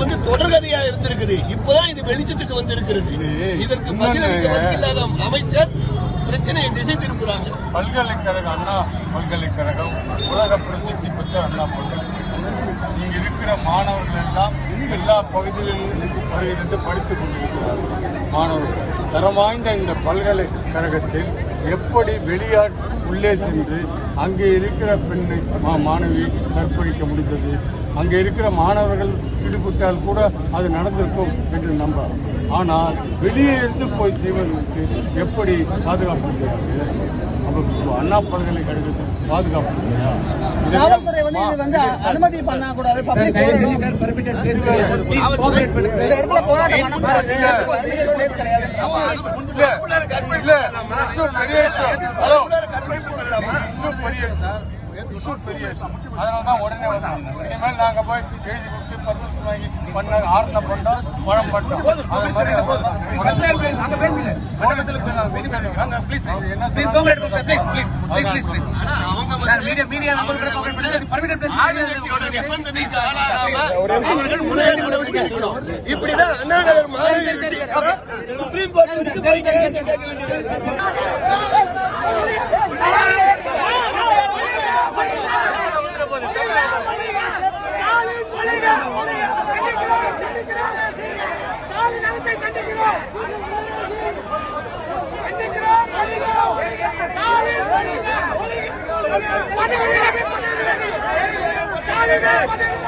இருந்தது இப்பதான் இது வெளிச்சத்துக்கு வந்திருக்கிறது. இதற்கு பதிலளிக்க அமைச்சர் பிரச்சனையை திசை திருப்புறாங்க. பல்கலைக்கழகம் அண்ணா பல்கலைக்கழகம் உலக பிரசித்தி பெற்ற அண்ணா பல்கலைக்கழகம் இங்க இருக்கிற மாணவர்கள் எல்லாம் எல்லா பகுதிகளிலும் வருகிறது படித்துக் கொண்டிருக்கிறார்கள். மாணவர்கள் தரம் வாய்ந்த இந்த பல்கலைக்கழகத்தில் எப்படி வெளியாட் உள்ளே சென்று அங்கே இருக்கிற பெண்ணை மாணவி கற்பழிக்க முடிந்தது? அங்கே இருக்கிற மாணவர்கள் ஈடுபட்டால் கூட அது நடந்திருக்கும் என்று நம்பலாம் ஆனால் வெளியே இருந்து போய் செய்வதற்கு எப்படி பாதுகாப்பு கிடையாது அப்ப அண்ணா பல்கலைக்கழகத்தில் பாதுகாப்பு இல்லையா காவல்துறை வந்து இது வந்து அனுமதி பண்ண கூடாது பப்ளிக் இந்த இடத்துல போராட்டம் பண்ண கூடாது permitted place கிடையாது இல்ல, இல்ல, issue பெரிய issue. ஹலோ, issue பெரிய பெரிய issue. அதனாலதான் உடனே வந்தோம். இனிமேல் நாங்க போய் எழுதி கொடுத்து வாங்கி பண்ண ஆர்டர் பண்ணோம், பழம் பண்ணோம். அது மாதிரி நம்ம தான் உடனே போனதுல போய் நாங்க Olha,